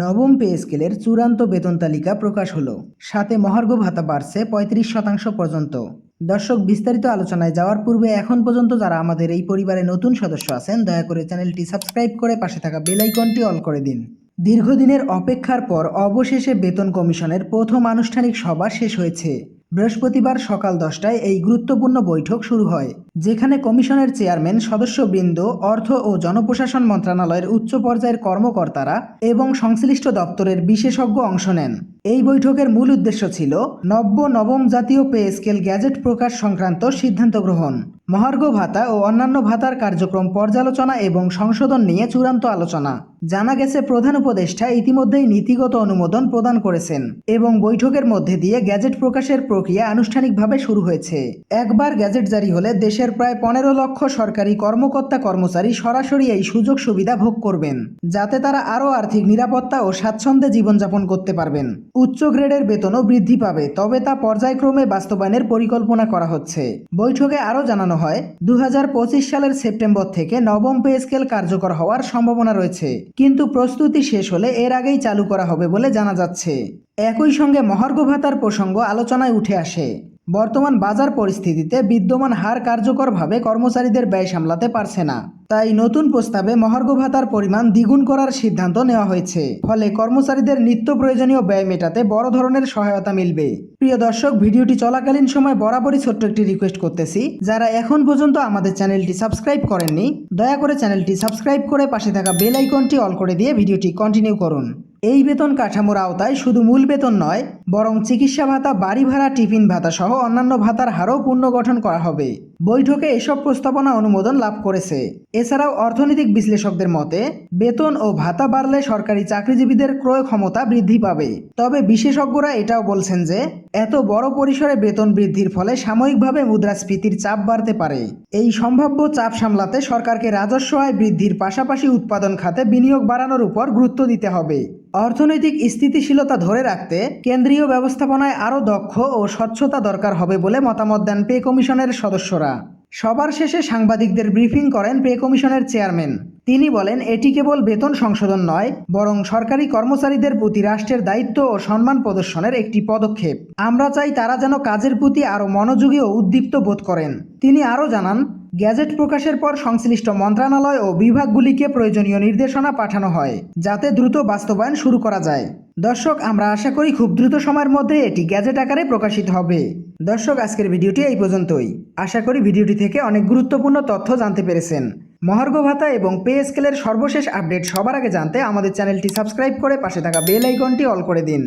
নবম পে স্কেলের চূড়ান্ত বেতন তালিকা প্রকাশ হলো। সাথে মহার্ঘ ভাতা বাড়ছে পঁয়ত্রিশ শতাংশ পর্যন্ত। দর্শক, বিস্তারিত আলোচনায় যাওয়ার পূর্বে এখন পর্যন্ত যারা আমাদের এই পরিবারে নতুন সদস্য আছেন, দয়া করে চ্যানেলটি সাবস্ক্রাইব করে পাশে থাকা বেল আইকনটি অল করে দিন। দীর্ঘদিনের অপেক্ষার পর অবশেষে বেতন কমিশনের প্রথম আনুষ্ঠানিক সভা শেষ হয়েছে। বৃহস্পতিবার সকাল দশটায় এই গুরুত্বপূর্ণ বৈঠক শুরু হয়। যেখানে কমিশনের চেয়ারম্যান, সদস্যবৃন্দ, অর্থ ও জনপ্রশাসন মন্ত্রণালয়ের উচ্চ পর্যায়ের কর্মকর্তারা এবং সংশ্লিষ্ট দপ্তরের বিশেষজ্ঞ অংশ নেন। এই বৈঠকের মূল উদ্দেশ্য ছিল নব্য নবম জাতীয় পে স্কেল গ্যাজেট প্রকাশ সংক্রান্ত সিদ্ধান্ত গ্রহণ। মহার্ঘ ভাতা ও অন্যান্য ভাতার কার্যক্রম পর্যালোচনা এবং সংশোধন নিয়ে চূড়ান্ত আলোচনা। জানা গেছে, প্রধান উপদেষ্টা ইতিমধ্যেই নীতিগত অনুমোদন প্রদান করেছেন এবং বৈঠকের মধ্যে দিয়ে গ্যাজেট প্রকাশের প্রক্রিয়া আনুষ্ঠানিকভাবে শুরু হয়েছে। একবার গ্যাজেট জারি হলে দেশের প্রায় পনেরো লক্ষ সরকারি কর্মকর্তা কর্মচারী সরাসরি এই সুযোগ সুবিধা ভোগ করবেন, যাতে তারা আরও আর্থিক নিরাপত্তা ও স্বাচ্ছন্দ্যে জীবনযাপন করতে পারবেন। উচ্চ গ্রেডের বেতনও বৃদ্ধি পাবে, তবে তা পর্যায়ক্রমে বাস্তবায়নের পরিকল্পনা করা হচ্ছে। বৈঠকে আরও জানানো হয় দু হাজার পঁচিশ সালের সেপ্টেম্বর থেকে নবম পে স্কেল কার্যকর হওয়ার সম্ভাবনা রয়েছে, কিন্তু প্রস্তুতি শেষ হলে এর আগেই চালু করা হবে বলে জানা যাচ্ছে। একই সঙ্গে মহার্ঘ ভাতার প্রসঙ্গ আলোচনায় উঠে আসে। বর্তমান বাজার পরিস্থিতিতে বিদ্যমান হার কার্যকরভাবে কর্মচারীদের ব্যয় সামলাতে পারছে না। তাই নতুন প্রস্তাবে মহার্ঘ ভাতার পরিমাণ দ্বিগুণ করার সিদ্ধান্ত নেওয়া হয়েছে। ফলে কর্মচারীদের নিত্য প্রয়োজনীয় ব্যয় মেটাতে বড় ধরনের সহায়তা মিলবে। প্রিয় দর্শক, ভিডিওটি চলাকালীন সময় বরাবরই ছোট্ট একটি রিকোয়েস্ট করতেছি। যারা এখন পর্যন্ত আমাদের চ্যানেলটি সাবস্ক্রাইব করেননি, দয়া করে চ্যানেলটি সাবস্ক্রাইব করে পাশে থাকা বেল আইকনটি অল করে দিয়ে ভিডিওটি কন্টিনিউ করুন। এই বেতন কাঠামোর আওতায় শুধু মূল বেতন নয়, বরং চিকিৎসা ভাতা, বাড়ি ভাড়া, টিফিন ভাতা সহ অন্যান্য ভাতার হারও পুনর্গঠন করা হবে। বৈঠকে এসব প্রস্তাবনা অনুমোদন লাভ করেছে। এছাড়াও অর্থনৈতিক বিশ্লেষকদের মতে, বেতন ও ভাতা বাড়লে সরকারি চাকরিজীবীদের ক্রয় ক্ষমতা বৃদ্ধি পাবে। তবে বিশেষজ্ঞরা এটাও বলছেন যে, এত বড় পরিসরে বেতন বৃদ্ধির ফলে সাময়িকভাবে মুদ্রাস্ফীতির চাপ বাড়তে পারে। এই সম্ভাব্য চাপ সামলাতে সরকারকে রাজস্ব আয় বৃদ্ধির পাশাপাশি উৎপাদন খাতে বিনিয়োগ বাড়ানোর উপর গুরুত্ব দিতে হবে। অর্থনৈতিক স্থিতিশীলতা ধরে রাখতে কেন্দ্রীয় ব্যবস্থাপনায় আরও দক্ষ ও স্বচ্ছতা দরকার হবে বলে মতামত দেন পে কমিশনের সদস্যরা। সবার শেষে সাংবাদিকদের ব্রিফিং করেন পে কমিশনের চেয়ারম্যান। তিনি বলেন, এটি কেবল বেতন সংশোধন নয়, বরং সরকারি কর্মচারীদের প্রতি রাষ্ট্রের দায়িত্ব ও সম্মান প্রদর্শনের একটি পদক্ষেপ। আমরা চাই তারা যেন কাজের প্রতি আরও মনোযোগী ও উদ্দীপ্ত বোধ করেন। তিনি আরও জানান গ্যাজেট প্রকাশের পর সংশ্লিষ্ট মন্ত্রণালয় ও বিভাগগুলিকে প্রয়োজনীয় নির্দেশনা পাঠানো হয়, যাতে দ্রুত বাস্তবায়ন শুরু করা যায়। দর্শক, আমরা আশা করি খুব দ্রুত সময়ের মধ্যে এটি গ্যাজেট আকারে প্রকাশিত হবে। দর্শক, আজকের ভিডিওটি এই পর্যন্তই। আশা করি ভিডিওটি থেকে অনেক গুরুত্বপূর্ণ তথ্য জানতে পেরেছেন। মহার্ঘ ভাতা এবং পে স্কেলের সর্বশেষ আপডেট সবার আগে জানতে আমাদের চ্যানেলটি সাবস্ক্রাইব করে পাশে থাকা বেল আইকনটি অল করে দিন।